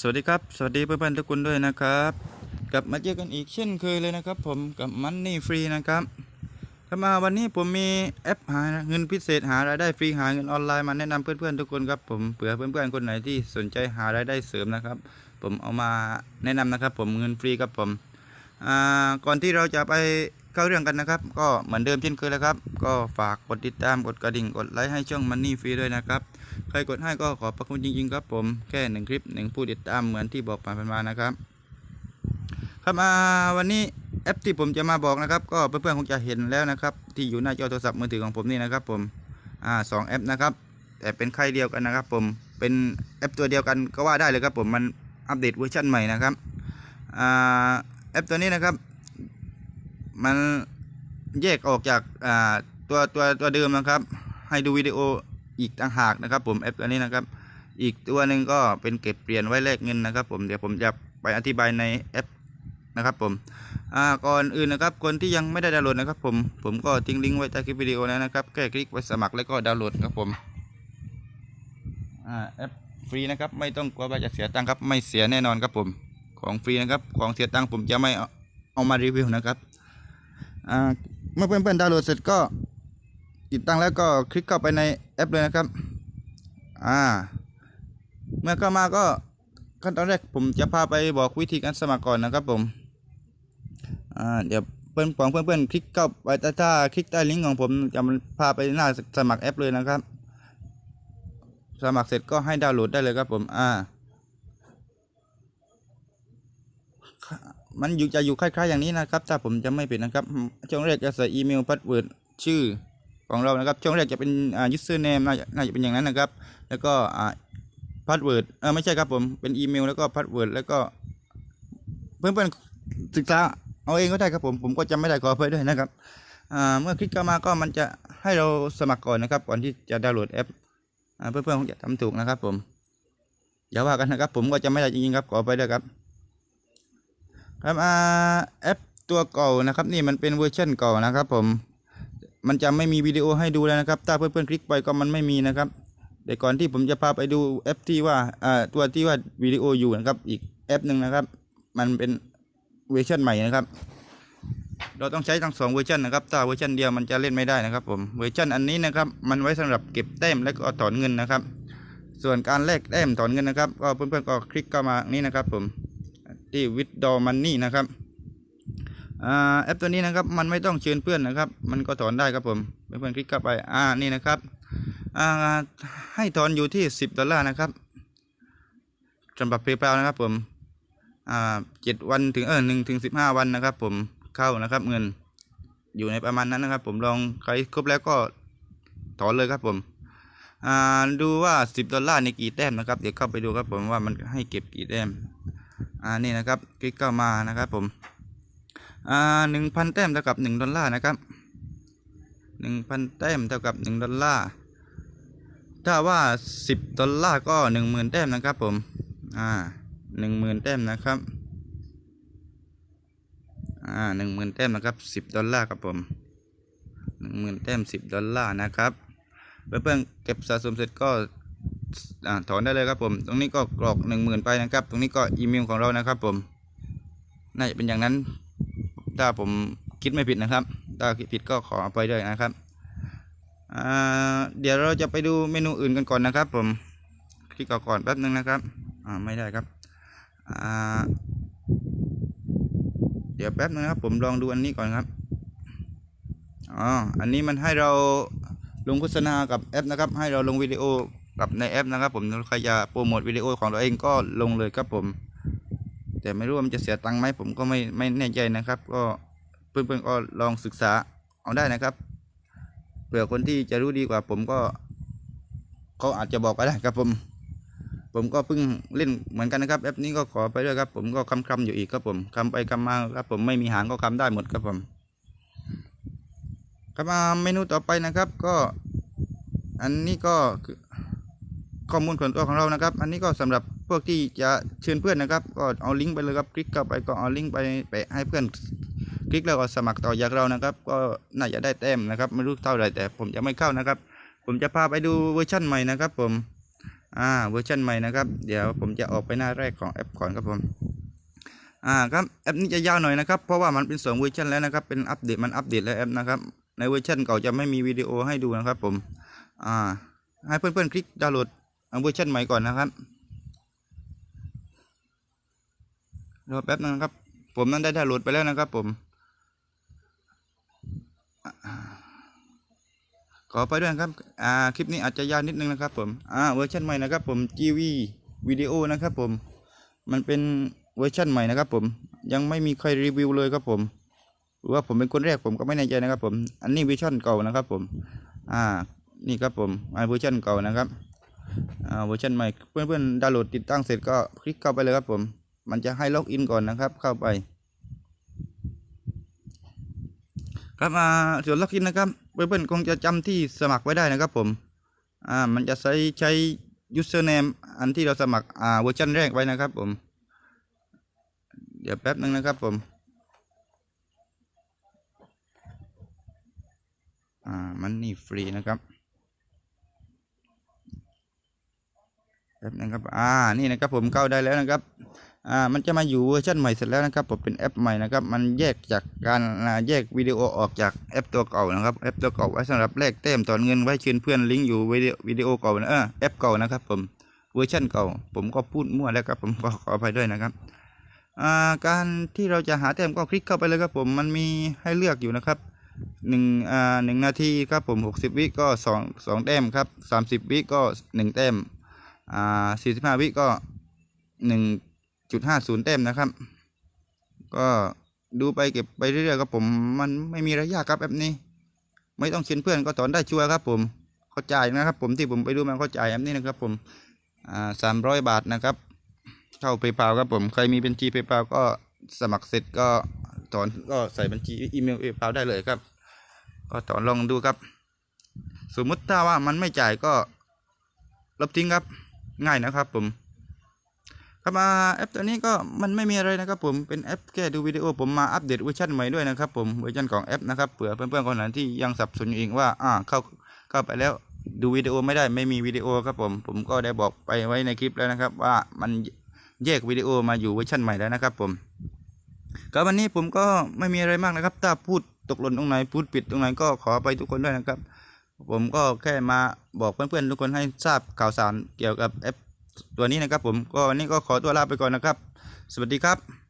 สวัสดีครับ สวัสดีเพื่อนๆทุกคนด้วยนะครับกลับมาเจอกันอีกเช่นเคยเลยนะครับ ผมกับมันนี่ฟรีนะครับครับมาวันนี้ผมมีแอปหาเงินพิเศษหารายได้ฟรีหาเงินออนไลน์มาแนะนำเพื่อนๆทุกคนครับผมเผื่อเพื่อนๆคนไหนที่สนใจหารายได้เสริมนะครับ ผมเอามาแนะนำนะครับ ผมเงินฟรีครับผมก่อนที่เราจะไป เข้าเรื่องกันนะครับ ก็เหมือนเดิมเช่นเคยแล้วครับ ก็ฝากกดติดตามกดกระดิ่งกดไลค์ให้ช่องมันนี่ฟรีด้วยนะครับ ใครกดให้ก็ขอบพระคุณจริง ๆ ครับผมแค่หนึ่งคลิปหนึ่งผู้ติดตามเหมือนที่บอกผ่านมานะครับ ครับอาวันนี้แอปที่ผมจะมาบอกนะครับ ก็เพื่อนๆคงจะเห็นแล้วนะครับ ที่อยู่หน้าจอโทรศัพท์มือถือของผมนี่นะครับ ผมอ่าสองแอปนะครับ แต่เป็นค่ายเดียวกันนะครับ ผมเป็นแอปตัวเดียวกันก็ว่าได้เลยครับ ผมมันอัปเดตเวอร์ชันใหม่นะครับอ่าแอปตัวนี้นะครับ มันแยกออกจากอ่าตัวตัวตัวเดิมนะครับ ให้ดูวิดีโออีกต่างหากนะครับ ผมแอปตัวนี้นะครับ อีกตัวหนึ่งก็เป็นเก็บเปลี่ยนไว้แลกเงินนะครับ ผมเดี๋ยวผมจะไปอธิบายในแอปนะครับผมอ่าก่อนอื่นนะครับ คนที่ยังไม่ได้ดาวน์โหลดนะครับ ผมผมก็ทิ้งลิงก์ไว้ใต้คลิปวิดีโอแล้วนะครับแค่คลิกไปสมัครแล้วก็ดาวน์โหลดครับผมอ่าแอปฟรีนะครับ ไม่ต้องกลัวว่าจะเสียตังค์ครับไม่เสียแน่นอนครับผมของฟรีนะครับของเสียตังค์ผมจะไม่เอามารีวิวนะครับ เมื่อเพื่อนๆดาวน์โหลดเสร็จก็ติดตั้งแล้วก็คลิกเข้าไปในแอปเลยนะครับอ่าเมื่อเข้ามาก็ขั้นตอนแรกผมจะพาไปบอกวิธีการสมัครก่อนนะครับผมอ่าเดี๋ยวเพื่อนของเพื่อนๆคลิกเข้าไปถ้าถ้าคลิกใต้ลิงก์ของผมจะพาไปหน้าสมัครแอปเลยนะครับ สมัครเสร็จก็ให้ดาวน์โหลดได้เลยครับผมอ่า มันอยู่จะอยู่คล้ายๆอย่างนี้นะครับ ถ้าผมจะไม่ผิดนะครับ ช่วงแรกจะใส่อีเมลพาสเวิร์ดชื่อของเรานะครับ ช่วงแรกจะเป็นอ่า username น่าจะน่าจะเป็นอย่างนั้นนะครับ แล้วก็อ่าพาสเวิร์ดเออไม่ใช่ครับผม เป็นอีเมลแล้วก็พาสเวิร์ดแล้วก็เพื่อนๆศึกษาเอาเองก็ได้ครับผม ผมก็จำไม่ได้ขออภัยด้วยนะครับอ่าเมื่อคลิกเข้ามาก็มันจะให้เราสมัครก่อนนะครับ ก่อนที่จะดาวน์โหลดแอปอ่าเพื่อนๆคงจะทำถูกนะครับผมอย่าว่ากันนะครับ ผมก็จำไม่ได้จริงๆครับขออภัยด้วยครับ ครับอ่าแอปตัวเก่านะครับนี่มันเป็นเวอร์ชันเก่านะครับผมมันจะไม่มีวิดีโอให้ดูแล้วนะครับ ถ้าเพื่อนๆคลิกไปก็มันไม่มีนะครับเดี๋ยวก่อนที่ผมจะพาไปดูแอปที่ว่าอ่าตัวที่ว่าวิดีโออยู่นะครับ อีกแอปหนึ่งนะครับ มันเป็นเวอร์ชันใหม่นะครับ เราต้องใช้ทั้งสองเวอร์ชันนะครับ ถ้าเวอร์ชันเดียวมันจะเล่นไม่ได้นะครับ ผมเวอร์ชันอันนี้นะครับ มันไว้สำหรับเก็บแต้มและก็ถอนเงินนะครับ ส่วนการแลกแต้มถอนเงินนะครับ ก็เพื่อนๆก็คลิกเข้ามานี่นะครับผม ที่ withdraw money นะครับอ่าแอปตัวนี้นะครับมันไม่ต้องเชิญเพื่อนนะครับ มันก็ถอนได้ครับผมเพื่อนคลิกเข้าไปอ่านี่นะครับอ่าให้ถอนอยู่ที่สิบดอลลาร์นะครับสำหรับเพย์เพานะครับผมอ่าเจ็ดวันถึงเออหนึ่งถึงสิบห้าวันนะครับผมเข้านะครับเงินอยู่ในประมาณนั้นนะครับ ผมลองใครครบแล้วก็ถอนเลยครับผมอ่าดูว่าสิบดอลลาร์ในกี่แต้มนะครับ เดี๋ยวเข้าไปดูครับผมว่ามันให้เก็บกี่แต้ม อ่านี่นะครับคลิกเข้ามานะครับผมอ่าหนึ่งพันแต้มเท่ากับหนึ่งดอลลาร์นะครับหนึ่งพันแต้มเท่ากับหนึ่งดอลลาร์ถ้าว่าสิบดอลลาร์ก็หนึ่งหมื่นแต้มนะครับผมอ่าหนึ่งหมื่นแต้มนะครับอ่าหนึ่งหมื่นแต้มนะครับสิบดอลลาร์ครับผมหนึ่งหมื่นแต้มสิบดอลลาร์นะครับเพื่อนๆเก็บสะสมเสร็จก็ ถอนได้เลยครับผม ตรงนี้ก็กรอกหนึ่งหมื่นไปนะครับ ตรงนี้ก็อีเมลของเรานะครับผม น่าจะเป็นอย่างนั้น ถ้าผมคิดไม่ผิดนะครับ ถ้าคิดผิดก็ขออภัยด้วยนะครับ เดี๋ยวเราจะไปดูเมนูอื่นกันก่อนนะครับ ผม คลิกก่อนแป๊บนึงนะครับ อ่าไม่ได้ครับเดี๋ยวแป๊บนึงครับ ผมลองดูอันนี้ก่อนครับอ๋ออันนี้มันให้เราลงโฆษณากับแอปนะครับ ให้เราลงวิดีโอ กับในแอปนะครับ ผมใครจะโปรโมทวิดีโอของเราเองก็ลงเลยครับผม แต่ไม่รู้ว่ามันจะเสียตังค์ไหมผมก็ไม่ไม่แน่ใจนะครับ ก็เพื่อนๆก็ลองศึกษาเอาได้นะครับเผื่อคนที่จะรู้ดีกว่า ผมก็เขาอาจจะบอกก็ได้ครับผม ผมก็เพิ่งเล่นเหมือนกันนะครับแอปนี้ก็ขอไปด้วยครับ ผมก็คำคำอยู่อีกครับผมคำไปคำมาครับผมไม่มีหางก็คำได้หมดครับผมครับมาเมนูต่อไปนะครับก็ อันนี้ก็คือ ข้อมูลส่วนตัวของเรานะครับ อันนี้ก็สำหรับพวกที่จะเชิญเพื่อนนะครับ ก็เอาลิงก์ไปเลยครับคลิกเข้าไปก็เอาลิงก์ไปแปะให้เพื่อน คลิกแล้วก็สมัครต่อจากเรานะครับ ก็น่าจะได้แต้มนะครับ ไม่รู้เท่าไหร่แต่ผมจะไม่เข้านะครับ ผมจะพาไปดูเวอร์ชั่นใหม่นะครับ ผมอ่าเวอร์ชันใหม่นะครับ เดี๋ยวผมจะออกไปหน้าแรกของแอปก่อนครับผมอ่าครับแอปนี้จะยาวหน่อยนะครับเพราะว่ามันเป็นสองเวอร์ชันแล้วนะครับเป็นอัปเดตมันอัปเดตแล้วแอปนะครับในเวอร์ชันเก่าจะไม่มีวิดีโอให้ดูนะครับผมอ่าให้เพื่อนๆคลิกดาวน์โหลด เวอร์ชันใหม่ก่อนนะครับรอแป๊บนึงนะครับ ผมนั้นได้ดาวน์โหลดไปแล้วนะครับ ผม ขอไปด้วยนะครับ อ่า คลิปนี้อาจจะยาวนิดนึงนะครับ ผม อ่า เวอร์ชันใหม่นะครับ ผม GV วิดีโอนะครับ ผม มันเป็นเวอร์ชันใหม่นะครับ ผม ยังไม่มีใครรีวิวเลยครับผม หรือว่าผมเป็นคนแรกผมก็ไม่แน่ใจนะครับ ผม อันนี้เวอร์ชันเก่านะครับ ผม อ่า นี่ครับผมอ่าเวอร์ชันเก่านะครับ เวอร์ชันใหม่เพื่อนๆดาวน์โหลดติดตั้งเสร็จก็คลิกเข้าไปเลยครับผม มันจะให้ล็อกอินก่อนนะครับ เข้าไป ครับอ่าส่วนล็อกอินนะครับ เพื่อนๆคงจะจำที่สมัครไว้ได้นะครับผมอ่ามันจะใช้ใช้ username อันที่เราสมัครอ่าเวอร์ชันแรกไว้นะครับผม เดี๋ยวแป๊บนึงนะครับผมอ่ามันนี่ฟรีนะครับ แป๊บนึงครับอ่านี่นะครับผมเข้าได้แล้วนะครับอ่ามันจะมาอยู่เวอร์ชันใหม่เสร็จแล้วนะครับผมเป็นแอปใหม่นะครับมันแยกจากการแยกวิดีโอออกจากแอปตัวเก่านะครับแอปตัวเก่าไว้สำหรับแลกแต้มถอนเงินไว้เชิญเพื่อนลิงก์อยู่วิดีโอเก่านะเออแอปเก่านะครับผมเวอร์ชันเก่า ผมก็พูดมั่วแล้วครับผมขอขออภัยด้วยนะครับอ่าการที่เราจะหาแต้มก็คลิกเข้าไปเลยครับผมมันมีให้เลือกอยู่นะครับหนึ่งอ่าหนึ่งนาทีครับผมหกสิบวิก็สองสองแต้มครับสามสิบวิก็หนึ่งแต้ม อ่าสี่สิบห้าวิก็หนึ่งจุดห้าศูนย์แต้มนะครับ ก็ดูไปเก็บไปเรื่อยๆครับผมมันไม่มีระยะครับแบบนี้ ไม่ต้องเชิญเพื่อนก็ถอนได้ชัวร์ครับ ผมเข้าใจนะครับ ผมที่ผมไปดูมันเข้าใจแบบนี้นะครับ ผมอ่าสามร้อยบาทนะครับเข้าเพย์พาครับผมใครมีบัญชีเพย์พาก็สมัครเสร็จก็ถอนก็ใส่บัญชีอีเมลเพย์พาได้เลยครับ ก็ถอนลองดูครับ สมมุติถ้าว่ามันไม่จ่ายก็ลบทิ้งครับ ง่ายนะครับผมครับมาแอปตัวนี้ก็มันไม่มีอะไรนะครับผมเป็นแอปแค่ดูวิดีโอผมมาอัปเดตเวอร์ชันใหม่ด้วยนะครับผมเวอร์ชันของแอปนะครับเผื่อเพื่อนๆคนไหนที่ยังสับสนอยู่เองว่าอ่าเข้าเข้าไปแล้วดูวิดีโอไม่ได้ไม่มีวิดีโอครับผม ผมก็ได้บอกไปไว้ในคลิปแล้วนะครับ ว่ามันแยกวิดีโอมาอยู่เวอร์ชันใหม่แล้วนะครับผมก็วันนี้ผมก็ไม่มีอะไรมากนะครับ ถ้าพูดตกหล่นตรงไหนพูดผิดตรงไหนก็ขอไปทุกคนด้วยนะครับ ผมก็แค่มาบอกเพื่อนๆทุกคนให้ทราบข่าวสารเกี่ยวกับแอปตัวนี้นะครับผมก็วันนี้ก็ขอตัวลาไปก่อนนะครับ สวัสดีครับ